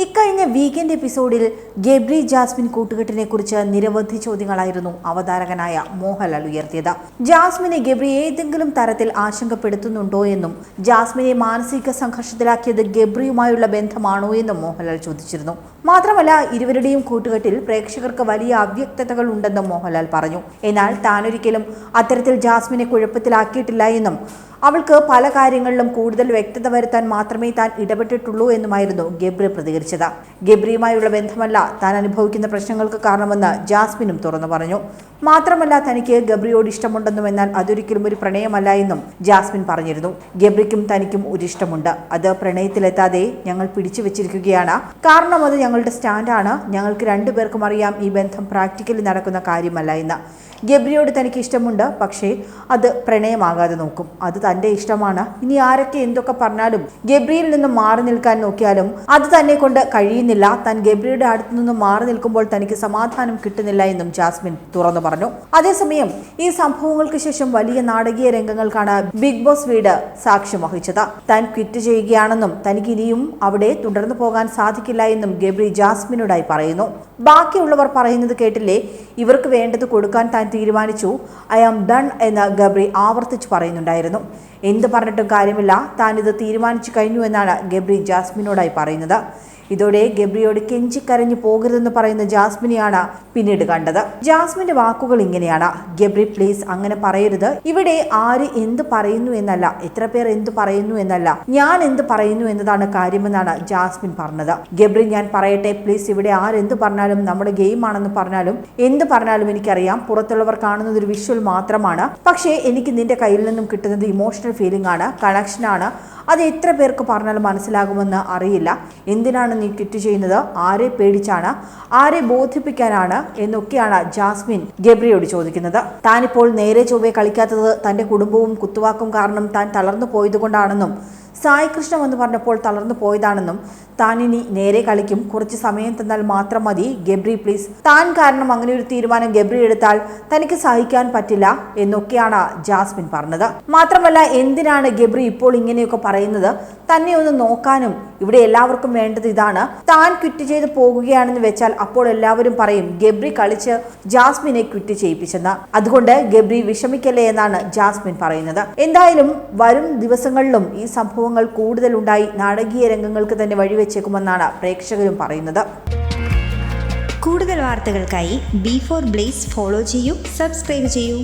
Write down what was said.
ഇക്കഴിഞ്ഞ വീക്കെൻഡ് എപ്പിസോഡിൽ ഗബ്രി ജാസ്മിൻ കൂട്ടുകെട്ടിനെ കുറിച്ച് നിരവധി ചോദ്യങ്ങളായിരുന്നു അവതാരകനായ മോഹൻലാൽ ഉയർത്തിയത്. ജാസ്മിനെ ഗബ്രി ഏതെങ്കിലും തരത്തിൽ ആശങ്കപ്പെടുത്തുന്നുണ്ടോ എന്നും ജാസ്മിനെ മാനസിക സംഘർഷത്തിലാക്കിയത് ഗബ്രിയുമായുള്ള ബന്ധമാണോ എന്നും മോഹൻലാൽ ചോദിച്ചിരുന്നു. മാത്രമല്ല ഇരുവരുടെയും കൂട്ടുകെട്ടിൽ പ്രേക്ഷകർക്ക് വലിയ അവ്യക്തതകൾ ഉണ്ടെന്നും മോഹൻലാൽ പറഞ്ഞു. എന്നാൽ താനൊരിക്കലും അത്തരത്തിൽ ജാസ്മിനെ കുഴപ്പത്തിലാക്കിയിട്ടില്ല എന്നും അവൾക്ക് പല കാര്യങ്ങളിലും കൂടുതൽ വ്യക്തത വരുത്താൻ മാത്രമേ താൻ ഇടപെട്ടിട്ടുള്ളൂ എന്നുമായിരുന്നു ഗബ്രി പ്രതികരിച്ചത്. ഗബ്രിയുമായുള്ള ബന്ധമല്ല താൻ അനുഭവിക്കുന്ന പ്രശ്നങ്ങൾക്ക് കാരണമെന്ന് ജാസ്മിനും തുറന്നു പറഞ്ഞു. മാത്രമല്ല തനിക്ക് ഗബ്രിയോട് ഇഷ്ടമുണ്ടെന്നും എന്നാൽ അതൊരിക്കലും ഒരു പ്രണയമല്ല എന്നും ജാസ്മിൻ പറഞ്ഞിരുന്നു. ഗബ്രിക്കും തനിക്കും ഒരു ഇഷ്ടമുണ്ട്. അത് പ്രണയത്തിലെത്താതെ ഞങ്ങൾ പിടിച്ചു വെച്ചിരിക്കുകയാണ്. കാരണം അത് ഞങ്ങളുടെ സ്റ്റാൻഡാണ്. ഞങ്ങൾക്ക് രണ്ടുപേർക്കും അറിയാം ഈ ബന്ധം പ്രാക്ടിക്കലി നടക്കുന്ന കാര്യമല്ല എന്ന്. ഗബ്രിയോട് തനിക്ക് ഇഷ്ടമുണ്ട്. പക്ഷേ അത് പ്രണയമാകാതെ നോക്കും. അത് തന്റെ ഇഷ്ടമാണ്. ഇനി ആരൊക്കെ എന്തൊക്കെ പറഞ്ഞാലും ഗബ്രിയിൽ നിന്ന് മാറി നിൽക്കാൻ നോക്കിയാലും അത് തന്നെ കൊണ്ട് കഴിയുന്നില്ല. താൻ ഗബ്രിയുടെ അടുത്തു നിന്നും മാറി നിൽക്കുമ്പോൾ തനിക്ക് സമാധാനം കിട്ടുന്നില്ല എന്നും ജാസ്മിൻ തുറന്നു പറഞ്ഞു. അതേസമയം ഈ സംഭവങ്ങൾക്ക് ശേഷം വലിയ നാടകീയ രംഗങ്ങൾക്കാണ് ബിഗ് ബോസ് വീട് സാക്ഷ്യം വഹിച്ചത്. താൻ ക്വിറ്റ് ചെയ്യുകയാണെന്നും തനിക്ക് ഇനിയും അവിടെ തുടർന്നു പോകാൻ സാധിക്കില്ല എന്നും ഗബ്രി ജാസ്മിനോടായി പറയുന്നു. ബാക്കിയുള്ളവർ പറയുന്നത് കേട്ടില്ലേ? ഇവർക്ക് വേണ്ടത് കൊടുക്കാൻ താൻ തീരുമാനിച്ചു. ഐ ആം ഡൺ എന്ന് ഗബ്രി ആവർത്തിച്ച് പറയുന്നുണ്ടായിരുന്നു. എന്ത് പറഞ്ഞിട്ടും കാര്യമില്ല. താനിത് തീരുമാനിച്ചു കഴിഞ്ഞു എന്നാണ് ഗബ്രി ജാസ്മിനോടായി പറയുന്നത്. ഇതോടെ ഗബ്രിയോട് കെഞ്ചിക്കരഞ്ഞു പോകരുതെന്ന് പറയുന്ന ജാസ്മിനെയാണ് പിന്നീട് കണ്ടത്. ജാസ്മിന്റെ വാക്കുകൾ ഇങ്ങനെയാണ്. ഗബ്രി പ്ലീസ് അങ്ങനെ പറയരുത്. ഇവിടെ ആര് എന്ത് പറയുന്നു എന്നല്ല എത്ര പേർ എന്ത് പറയുന്നു എന്നല്ല ഞാൻ എന്ത് പറയുന്നു എന്നതാണ് കാര്യമെന്നാണ് ജാസ്മിൻ പറഞ്ഞത്. ഗബ്രി ഞാൻ പറയട്ടെ പ്ലീസ് ഇവിടെ ആരെന്ത് പറഞ്ഞാലും നമ്മുടെ ഗെയിം ആണെന്ന് പറഞ്ഞാലും എന്ത് പറഞ്ഞാലും എനിക്കറിയാം. പുറത്തുള്ളവർ കാണുന്നത് ഒരു വിഷ്വൽ മാത്രമാണ്. പക്ഷേ എനിക്ക് നിന്റെ കയ്യിൽ നിന്നും കിട്ടുന്നത് ഇമോഷണൽ ഫീലിംഗ് ആണ് കണക്ഷൻ ആണ്. അത് എത്ര പേർക്ക് പറഞ്ഞാൽ മനസ്സിലാകുമെന്ന് അറിയില്ല. എന്തിനാണ് നീ ട്വിറ്റ് ചെയ്യുന്നത്? ആരെ പേടിച്ചാണ്? ആരെ ബോധിപ്പിക്കാനാണ്? എന്നൊക്കെയാണ് ജാസ്മിൻ ഗബ്രിയോട് ചോദിക്കുന്നത്. താനിപ്പോൾ നേരെ ചൊവ്വെ കളിക്കാത്തത് തന്റെ കുടുംബവും കുത്തുവാക്കും കാരണം താൻ തളർന്നു പോയതുകൊണ്ടാണെന്നും സായി കൃഷ്ണ എന്ന് പറഞ്ഞപ്പോൾ തളർന്നു പോയതാണെന്നും താൻ ഇനി നേരെ കളിക്കും. കുറച്ച് സമയം തന്നാൽ മാത്രം മതി. ഗബ്രി പ്ലീസ് താൻ കാരണം അങ്ങനെ ഒരു തീരുമാനം ഗബ്രി എടുത്താൽ തനിക്ക് സഹിക്കാൻ പറ്റില്ല എന്നൊക്കെയാണ് ജാസ്മിൻ പറഞ്ഞത്. മാത്രമല്ല എന്തിനാണ് ഗബ്രി ഇപ്പോൾ ഇങ്ങനെയൊക്കെ പറയുന്നത്? തന്നെ ഒന്ന് നോക്കാനും ഇവിടെ എല്ലാവർക്കും വേണ്ടത് ഇതാണ്. താൻ ക്വിറ്റ് ചെയ്ത് പോകുകയാണെന്ന് വെച്ചാൽ അപ്പോൾ എല്ലാവരും പറയും ഗബ്രി കളിച്ച് ജാസ്മിനെ ക്വിറ്റ് ചെയ്യിപ്പിച്ചെന്ന്. അതുകൊണ്ട് ഗബ്രി വിഷമിക്കല്ലേ എന്നാണ് ജാസ്മിൻ പറയുന്നത്. എന്തായാലും വരും ദിവസങ്ങളിലും ഈ സംഭവങ്ങൾ കൂടുതലുണ്ടായി നാടകീയ രംഗങ്ങൾക്ക് തന്നെ വഴിവെച്ചേക്കുമെന്നാണ് പ്രേക്ഷകരും പറയുന്നത്. കൂടുതൽ വാർത്തകൾക്കായി ബി ഫോർ ബ്ലേസ് ഫോളോ ചെയ്യൂ സബ്സ്ക്രൈബ് ചെയ്യൂ.